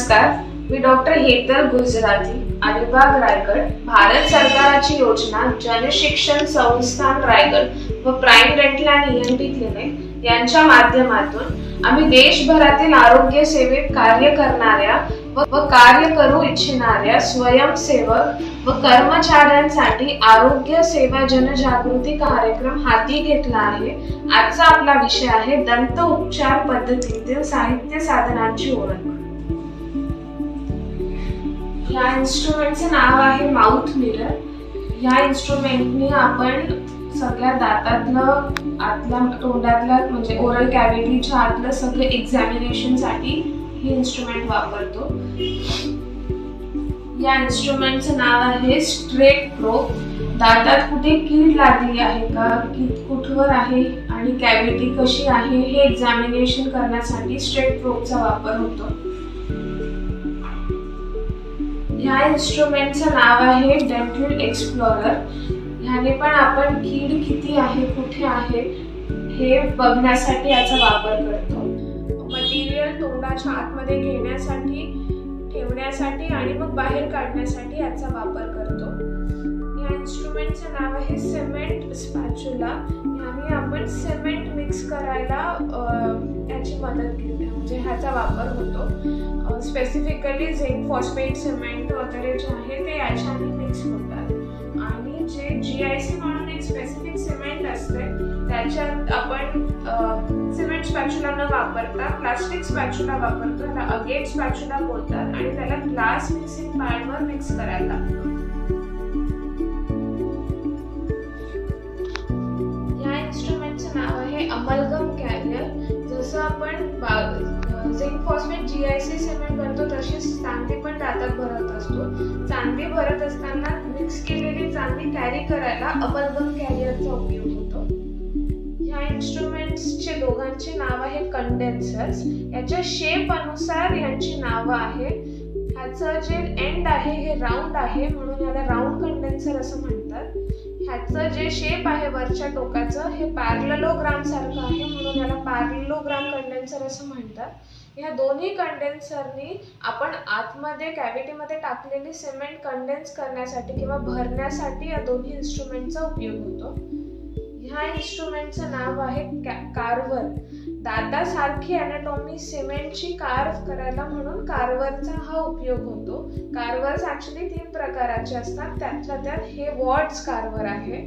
नमस्कार. मी डॉक्टर हेतल गुजराती अलिबाग रायगड भारत सरकारची योजना जनशिक्षण संस्थान रायगड व prime dental and ENT clinic यांच्या माध्यमातून आम्ही देशभरातील आरोग्य सेवेत कार्य करणाऱ्या व कार्य करू इच्छिणाऱ्या स्वयंसेवक व कर्मचाऱ्यांसाठी आरोग्य सेवा जनजागृती कार्यक्रम हाती घेतला आहे. आजचा आपला विषय आहे दंत उपचार पद्धतीतील साहित्य साधनांची ओळख. या इन्स्ट्रुमेंटचं नाव आहे माउथ मिरर या इन्स्ट्रुमेंटनी आपण सगळ्या दातातलं आतल्या तोंडातलं म्हणजे ओरल कॅव्हिटीच्या आतलं सगळं एक्झामिनेशनसाठी हे इन्स्ट्रुमेंट वापरतो. या इन्स्ट्रुमेंटचं नाव आहे स्ट्रेट प्रो दातात कुठे कीड लागली आहे का? की कुठवर आहे? आणि कॅव्हिटी कशी आहे? हे एक्झामिनेशन करण्यासाठी स्ट्रेट प्रोपचा वापर होतो. ह्या इन्स्ट्रुमेंटचं नाव आहे डेंटल एक्सप्लोरर ह्याने पण आपण कीड किती आहे कुठे आहे हे बघण्यासाठी याचा वापर करतो. मटेरियल तोंडाच्या आतमध्ये घेण्यासाठी ठेवण्यासाठी आणि मग बाहेर काढण्यासाठी याचा वापर करतो. इन्स्ट्रुमेंटचं नाव आहे सिमेंट स्पॅच्युला आणि आपण सिमेंट मिक्स करायला याची मदत घेते म्हणजे ह्याचा वापर होतो. स्पेसिफिकली झिंक फॉस्फेट सिमेंट वगैरे जे आहे ते याच्याने मिक्स होतात. आणि जे जी आय सी म्हणून एक स्पेसिफिक सिमेंट असते त्याच्यात आपण सिमेंट स्पॅच्युला न वापरता प्लास्टिक स्पॅच्युला वापरतो. त्याला अगेट स्पॅच्युला बोलतात. आणि त्याला ग्लास मिक्सिंग पॅडवर मिक्स करायला लागतो. इन्स्ट्रुमेंटचं नाव आहे अमलगम कॅरियर जसं आपण zinc phosphate G I C cement करतो तशीच चांदी पण दातात भरत असतो. चांदी भरत असताना मिक्स केलेली चांदी कॅरी करायला अमलगम कॅरियरचा उपयोग होतो. ह्या इन्स्ट्रुमेंट्सचे दोघांचे नाव आहे कंडेन्सर्स याच्या शेप अनुसार यांची नावं आहे ह्याचं जे एंड आहे हे राऊंड आहे म्हणून याला राऊंड कंडेन्सर असं म्हणतात. ह्याचं जे शेप आहे वरच्या टोकाचं हे पॅरलोग्राम सारखं आहे म्हणून याला पॅरलोग्राम कंडेन्सर असं म्हणतात. ह्या दोन्ही कंडेन्सरनी आपण आतमध्ये कॅव्हिटीमध्ये टाकलेली सिमेंट कंडेन्स करण्यासाठी किंवा भरण्यासाठी या दोन्ही इन्स्ट्रुमेंटचा उपयोग होतो. ह्या इन्स्ट्रुमेंटचं नाव आहे कार्वर दातासारखी अनाटॉमी सिमेंटची कार्व करायला म्हणून कार्वरचा हा उपयोग होतो. कार्वर्स ऍक्च्युली तीन प्रकाराचे असतात. त्यातल्या त्यात हे वॉर्ड्स कार्वर आहे.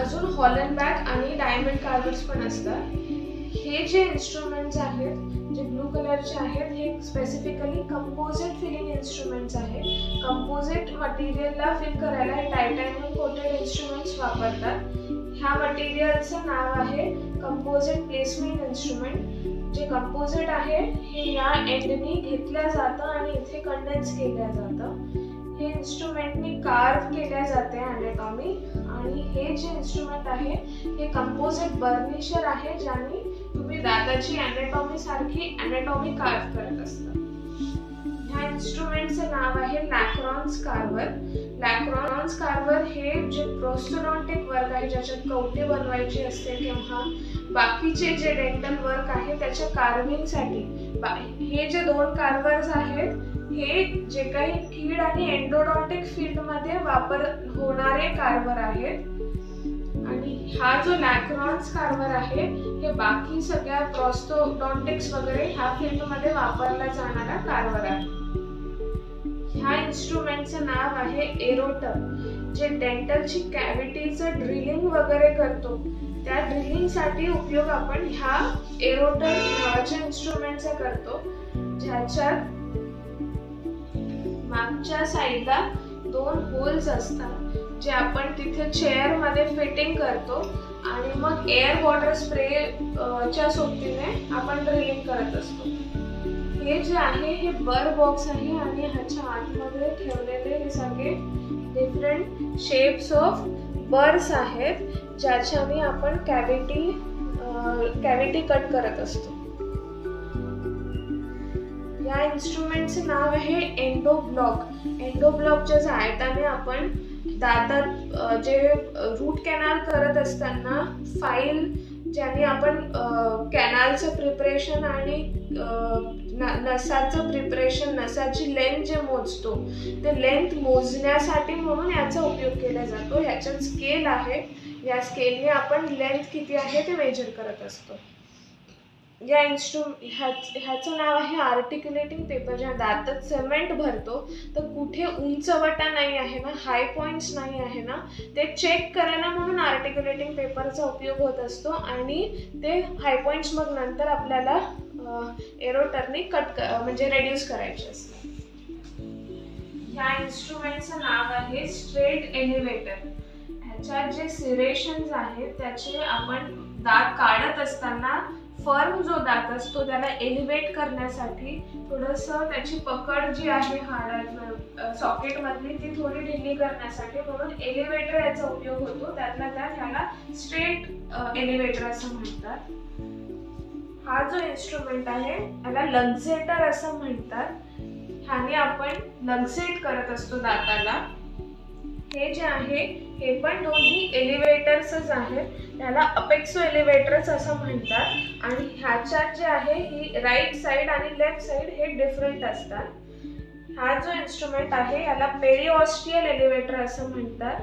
अजून हॉलन बॅग आणि डायमंड कार्वर्स पण असतात. हे जे इन्स्ट्रुमेंट्स आहेत जे ब्लू कलरचे आहेत हे स्पेसिफिकली कंपोजिट फिलिंग इन्स्ट्रुमेंट्स आहेत. कंपोजिट मटेरियलला फिल करायला हे टायटॅनियम कोटेड इन्स्ट्रुमेंट्स वापरतात. ह्या मटेरियलचं नाव आहे कंपोजिट प्लेसमेंट इन्स्ट्रुमेंट जे कंपोजिट आहे हे या एंडने घेतलं जातं आणि इथे कंडेन्स केल्या जातं. हे इन्स्ट्रुमेंटनी कार्व केल्या जाते अॅनाटॉमी आणि हे जे इन्स्ट्रुमेंट आहे हे कंपोजिट बर्निशर आहे ज्याने तुम्ही दाताची अॅनाटॉमी सारखी अॅनाटॉमी कार्व करत असता. ह्या इन्स्ट्रुमेंटचं नाव आहे लॅक्रॉन्स कार्वर लॅक्रॉन्स कार्वर हे जे प्रोस्टोडॉन्टिक वर्क आहे ज्याच्यात कवटे बनवायची असते किंवा बाकीचे जे डेंटल वर्क आहे त्याच्या कार्विंगसाठी हे जे दोन कार्वर्स आहेत हे जे काही कीड आणि एन्डोडॉन्टिक फील्डमध्ये वापर होणारे कार्वर आहेत. आणि हा जो लॅक्रॉन्स कार्वर आहे हे बाकी सगळ्या प्रॉस्टोडॉन्टिक्स वगैरे ह्या फील्डमध्ये वापरला जाणारा कार्वर आहे. हा इन्स्ट्रुमेंटचं नाव आहे एरोटर जे डेंटलची कॅव्हिटीचं ड्रिलिंग वगैरे करतो. त्या ड्रिलिंगसाठी उपयोग आपण ह्या एरोटर नावाच्या इन्स्ट्रुमेंटचा करतो ज्याच्यात मागच्या साईडला दोन होल्स असतात जे आपण तिथे चेअरमध्ये फिटिंग करतो आणि मग एअर वॉटर स्प्रे च्या सोबतीने आपण ड्रिलिंग करत असतो. हे जे आहे हे बर बॉक्स आहे आणि ह्याच्या आतमध्ये ठेवलेले हे सगळे डिफरंट शेप्स ऑफ बर्स आहेत ज्याच्याने आपण कॅव्हिटी कॅव्हिटी कट करत असतो. या इन्स्ट्रुमेंटचे नाव आहे एंडो ब्लॉक एंडो ब्लॉकच्या सहायताने आपण दातात जे रूट कॅनाल करत असताना फाईल ज्याने आपण कॅनालचं प्रिपरेशन आणि न नसाचं प्रिपरेशन नसाची लेंथ जे मोजतो ते लेंथ मोजण्यासाठी म्हणून याचा उपयोग केला जातो. ह्याच्यात स्केल आहे. या स्केलने आपण लेंथ किती आहे ते मेजर करत असतो. या इन्स्ट्रु ह्या ह्याचं नाव आहे आर्टिक्युलेटिंग पेपर ज्या दातात सिमेंट भरतो तर कुठे उंचवटा नाही आहे ना हाय पॉईंट्स नाही आहे ना ते चेक करायला म्हणून आर्टिक्युलेटिंग पेपरचा उपयोग होत असतो. आणि ते हाय पॉईंट्स मग नंतर आपल्याला एरोटरने कट म्हणजे रेड्यूस करायचे असतात ह्या इन्स्ट्रुमेंटचं नाव आहे स्ट्रेट एलिव्हेटर ह्याच्यात जे सिरेशन्स आहेत त्याचे आपण दात काढत असताना फर्म जो दात असतो त्याला एलिव्हेट करण्यासाठी थोडंसं त्याची पकड जी आहे हाडात सॉकेटमधली ती थोडी ढिली करण्यासाठी म्हणून एलिव्हेटर याचा उपयोग होतो. त्यातला त्यात ह्याला स्ट्रेट एलिव्हेटर असं म्हणतात. हा जो इन्स्ट्रुमेंट आहे याला लग्झेटर असं म्हणतात. ह्याने आपण लग्झेट करत असतो दाताला. हे जे आहे हे पण दोन्ही एलिव्हेटर्सच आहेत. त्याला अपेक्सो एलिव्हेटर्स असं म्हणतात. आणि ह्याच्यात जे आहे ही राईट साईड आणि लेफ्ट साईड हे डिफरंट असतात. हा जो इन्स्ट्रुमेंट आहे याला पेरिओस्टियल एलिव्हेटर असं म्हणतात.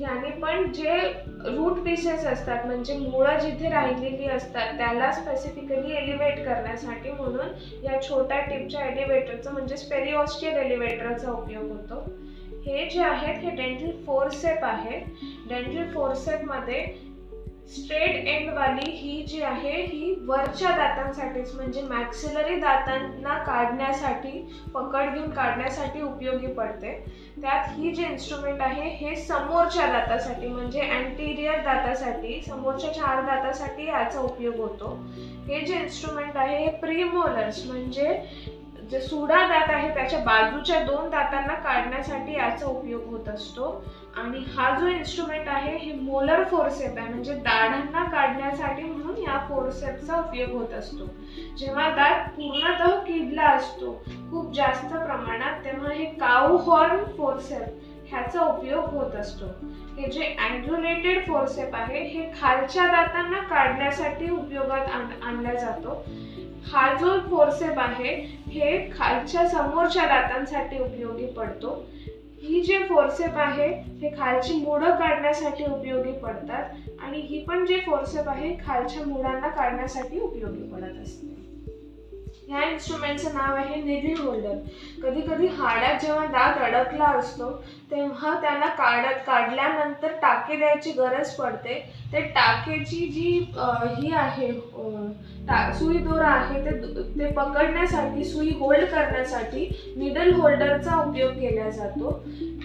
याने पण जे रूट पीसेस असतात म्हणजे मुळं जिथे राहिलेली असतात त्याला स्पेसिफिकली एलिव्हेट करण्यासाठी म्हणून या छोट्या टिपच्या एलिव्हेटरचा म्हणजे स्पेरिओस्टियल एलिव्हेटरचा उपयोग होतो. हे जे आहेत हे डेंटल फोरसेप आहेत. डेंटल फोरसेपमध्ये स्ट्रेट एंड वाली ही जी आहे ही वरच्या दातांसाठीच म्हणजे मॅक्सिलरी दातांना काढण्यासाठी पकड घेऊन काढण्यासाठी उपयोगी पडते. त्यात ही जी इन्स्ट्रुमेंट आहे हे समोरच्या दातासाठी म्हणजे अँटीरियर दातासाठी समोरच्या चार दातासाठी याचा उपयोग होतो. हे जे इन्स्ट्रुमेंट आहे हे प्रीमोलर्स म्हणजे जे सुडा दात आहे त्याच्या बाजूच्या दोन दातांना काढण्यासाठी याचा उपयोग होत असतो. आणि हा जो इन्स्ट्रुमेंट आहे हे मोलर फोरसेप आहे. म्हणजे दाढांना काढण्यासाठी म्हणून या फोरसेपचा उपयोग होत असतो. जेव्हा दात पूर्णतः किडला असतो खूप जास्त प्रमाणात तेव्हा हे काऊ हॉर्न फोरसेप ह्याचा उपयोग होत असतो. हे जे अँग्युलेटेड फोरसेप आहे हे खालच्या दातांना काढण्यासाठी उपयोगात आणला जातो. हा जो फोरसेप आहे हे खालच्या समोरच्या दातांसाठी उपयोगी पडतो. ही जे फोर्सेप आहे हे खालची मुडं काढण्यासाठी उपयोगी पडतात आणि ही पण जे फोर्सेप आहे खालच्या मुळांना काढण्यासाठी उपयोगी पडत असते. ह्या इन्स्ट्रुमेंटचं नाव आहे निधी होल्डर कधी कधी हाडात जेव्हा दात अडकला असतो तेव्हा त्याला काढत काढल्यानंतर टाके द्यायची गरज पडते. ते टाकेची जी ही आहे सुई दोरा आहे ते ते पकडण्यासाठी सुई होल्ड करण्यासाठी निडल होल्डरचा उपयोग केला जातो.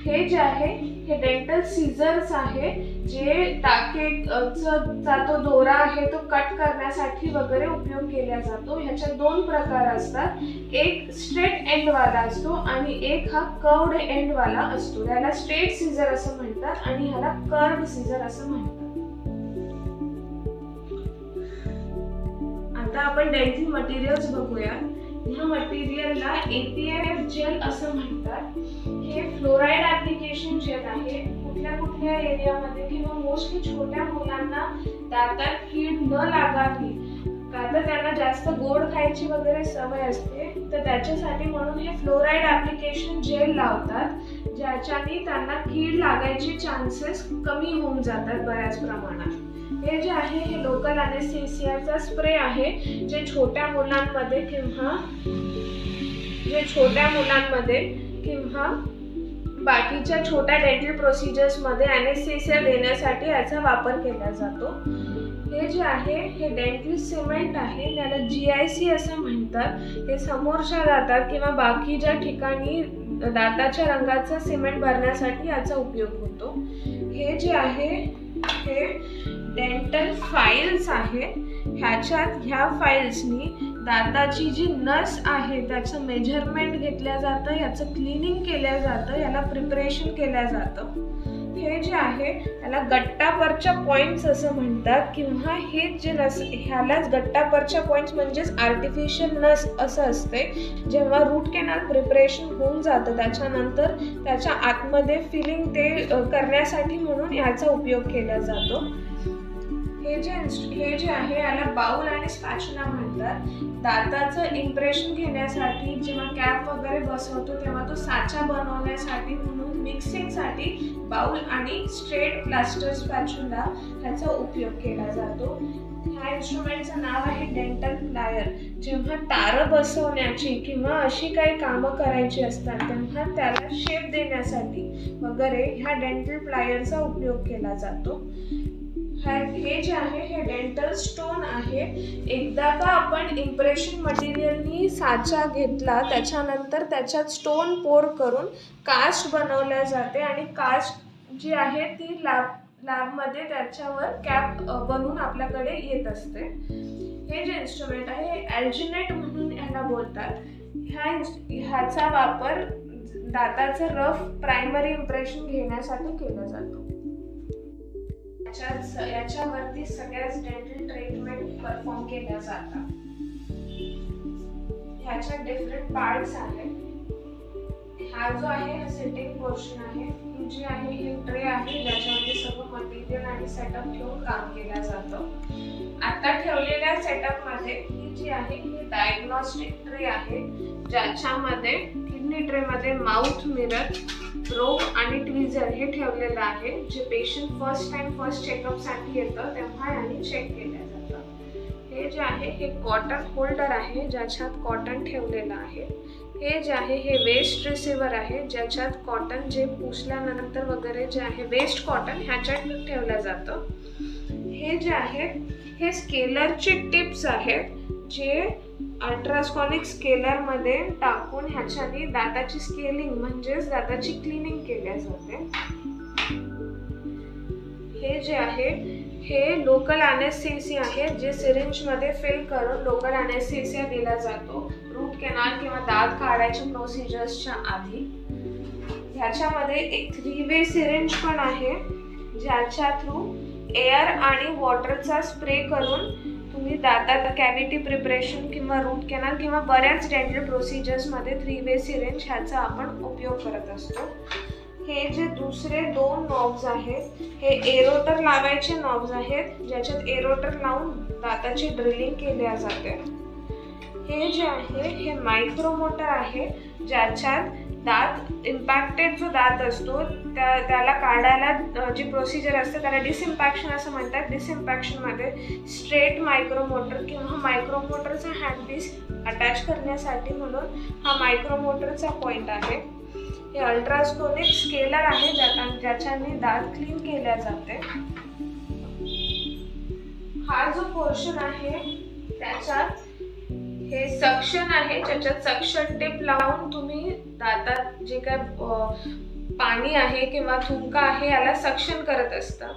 हे जे आहे हे डेंटल सीझर्स आहे. जे टाकेचा तो दोरा आहे तो कट करण्यासाठी वगैरे उपयोग केला जातो. ह्याच्या दोन प्रकार असतात. एक स्ट्रेट एंडवाला असतो आणि एक हा कर्वड एंडवाला असतो. याला स्ट्रेट सीझर असं म्हणतात आणि ह्याला कर्व सीझर असं म्हणतात. आता आपण डेंटल मटेरियल्स बघूया. ह्या मटेरियलला एपीएफ जेल असं म्हणतात. हे फ्लोराईड ऍप्लिकेशन जेल आहे. कुठल्या कुठल्या एरियामध्ये किंवा मोस्टली छोट्या मुलांना दातात कीड न लागावी का तर त्यांना जास्त गोड खायची वगैरे सवय असते तर त्याच्यासाठी म्हणून हे फ्लोराईड ऍप्लिकेशन जेल लावतात ज्याच्याने त्यांना कीड लागायचे चान्सेस कमी होऊन जातात बऱ्याच प्रमाणात. हे जे आहे हे लोकल अनेस्थेसियाचा स्प्रे आहे जे छोट्या मुलांमध्ये किंवा जे छोट्या मुलांमध्ये किंवा बाकीच्या छोट्या डेंटल प्रोसिजर्समध्ये अनेस्थेसिया देण्यासाठी याचा वापर केला जातो. हे जे आहे हे डेंटल सिमेंट आहे त्याला जी आय सी असं म्हणतात. हे समोरच्या दातात किंवा बाकीच्या ठिकाणी दाताच्या रंगाचा सिमेंट भरण्यासाठी याचा उपयोग होतो. हे जे आहे हे डेंटल फाईल्स आहे. ह्याच्यात ह्या फाईल्सनी दाताची जी नस आहे त्याचं मेजरमेंट घेतलं जातं याचं क्लिनिंग केलं जातं याला प्रिपरेशन केलं जातं. हे जे आहे याला गट्टापरच्या पॉईंट्स असं म्हणतात. किंवा हे जे नस ह्यालाच गट्टापरच्या पॉईंट्स म्हणजेच आर्टिफिशियल नस असं असते. जेव्हा रूट कॅनल प्रिपरेशन होऊन जातं त्याच्यानंतर त्याच्या आतमध्ये फिलिंग ते करण्यासाठी म्हणून याचा उपयोग केला जातो. हे जे हे जे आहे याला बाऊल आणि स्पॅचुला म्हणतात. दाताचं इम्प्रेशन घेण्यासाठी जेव्हा कॅप वगैरे बसवतो तेव्हा तो साचा बनवण्यासाठी म्हणून मिक्सिंगसाठी बाउल आणि स्ट्रेट प्लास्टर स्पॅच्युला ह्याचा उपयोग केला जातो. ह्या इन्स्ट्रुमेंटचं नाव आहे डेंटल प्लायर जेव्हा तारं बसवण्याची किंवा अशी काही कामं करायची असतात तेव्हा त्याला शेप देण्यासाठी वगैरे ह्या डेंटल प्लायरचा उपयोग केला जातो. हे जे आहे हे डेंटल स्टोन आहे. एकदा का आपण इम्प्रेशन मटेरियलनी साचा घेतला त्याच्यानंतर त्याच्यात स्टोन पोर करून कास्ट बनवल्या जाते आणि कास्ट जी आहे ती लॅब लॅबमध्ये त्याच्यावर कॅप बनवून आपल्याकडे येत असते. हे जे इन्स्ट्रुमेंट आहे हे ॲल्जिनेट म्हणून ह्याला बोलतात. ह्या ह्याचा वापर दाताचं रफ प्रायमरी इम्प्रेशन घेण्यासाठी केला जातो. याच्यात याच्यावरती सगळ्याच डेंटल ट्रीटमेंट परफॉर्म केल्या जातात. ह्याच्यात डिफरंट पार्ट्स आहेत. हा जो आहे हा सेटिंग पोर्शन आहे. ही जी आहे ही ट्रे आहे ज्याच्यामध्ये सगळं मटेरियल आणि सेटअप ठेवून काम केलं जातं. आता ठेवलेल्या सेटअपमध्ये ही जी आहे ही डायग्नॉस्टिक ट्रे आहे ज्याच्यामध्ये किडनी ट्रेमध्ये माउथ मिरर रोग आणि ट्विझर हे ठेवलेलं आहे जे पेशंट फर्स्ट टाइम फर्स्ट चेकअपसाठी येतं तेव्हा याने चेक केलं जातं हे जे आहे हे कॉटन होल्डर आहे ज्याच्यात कॉटन ठेवलेलं आहे. हे जे आहे हे वेस्ट रिसिव्हर आहे ज्याच्यात कॉटन जे पुसल्यानंतर वगैरे जे आहे वेस्ट कॉटन ह्याच्यात ठेवलं जातं. हे जे आहे हे स्केलरचे टिप्स आहेत. जे अल्ट्रास्कॉनिक स्केलरमध्ये टाकून ह्याच्याने दाताची स्केलिंग म्हणजेच दाताची क्लिनिंग केल्या जाते हे जे आहे हे लोकल अनेस्थेसिया आहे जे सिरिंजमध्ये फिल करून लोकल अनेस्थेसिया दिला जातो. रूट कॅनल किंवा दात काढायच्या प्रोसिजर्सच्या आधी. ह्याच्यामध्ये एक थ्री वे सिरिंज पण आहे ज्याच्या थ्रू एअर आणि वॉटरचा स्प्रे करून तुम्ही दातात कॅव्हिटी प्रिपरेशन किंवा रूट कॅनल किंवा बऱ्याच डेंटल प्रोसिजर्समध्ये थ्री वे सिरेंज ह्याचा आपण उपयोग करत असतो. हे जे दुसरे दोन नॉब्ज आहेत हे एरोटर लावायचे नॉब्ज आहेत ज्याच्यात एरोटर लावून दाताची ड्रिलिंग केल्या जाते. हे जे आहे हे मायक्रोमोटर आहे ज्याच्यात दात इम्पॅक्टेड जो दात असतो त्या त्याला काढायला जी प्रोसिजर असते त्याला डिसइम्पॅक्शन असं म्हणतात. डिसइम्पॅक्शनमध्ये स्ट्रेट मायक्रोमोटर किंवा मायक्रोमोटरचा हँडपीस अटॅच करण्यासाठी म्हणून हा मायक्रोमोटरचा पॉईंट आहे. हे अल्ट्रास्कोनिक स्केलर आहे ज्या ज्याच्याने दात क्लीन केल्या जाते. हा जो पोर्शन आहे त्याच्यात हे सक्शन आहे ज्याच्यात सक्शन टिप लावून तुम्ही दातात जे काय पाणी आहे किंवा थुंका आहे याला सक्शन करत असता.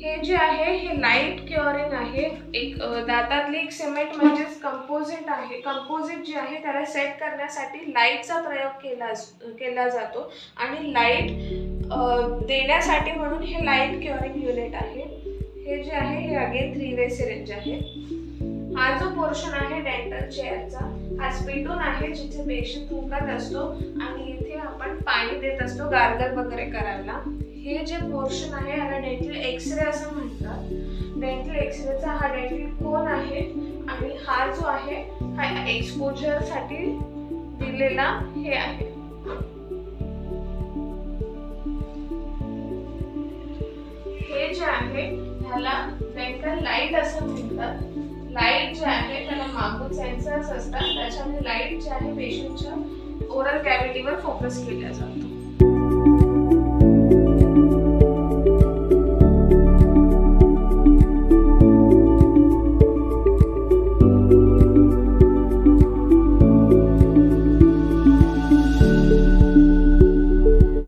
हे जे आहे हे लाइट क्युअरिंग आहे. एक दातातली एक सिमेंट म्हणजेच कंपोजिट आहे. कंपोजिट जे आहे त्याला सेट करण्यासाठी लाईटचा प्रयोग केला केला जातो. आणि लाइट देण्यासाठी म्हणून हे लाइट क्युअरिंग युनिट आहे. हे जे आहे हे अगेन थ्री वे सिरेंज आहे. हा जो पोर्शन आहे डेंटल चेअरचा हा स्पिटून आहे जिथे पेशंट थुंकत असतो आणि इथे आपण पाणी देत असतो गार्गल वगैरे करायला. हे जे पोर्शन आहे याला डेंटल एक्सरे असं म्हणतात. डेंटल एक्सरेचा हा डेंटल कोन आहे आणि हा जो आहे हा एक्सपोजरसाठी दिलेला हे आहे. हे जे आहे ह्याला डेंटल लाइट असं म्हणतात. लाइट जे आहे त्याला मागून सेन्सर्स असतात त्याच्यामुळे लाइट जे आहे पेशंटच्या ओरल कॅव्हिटीवर फोकस केला जातो.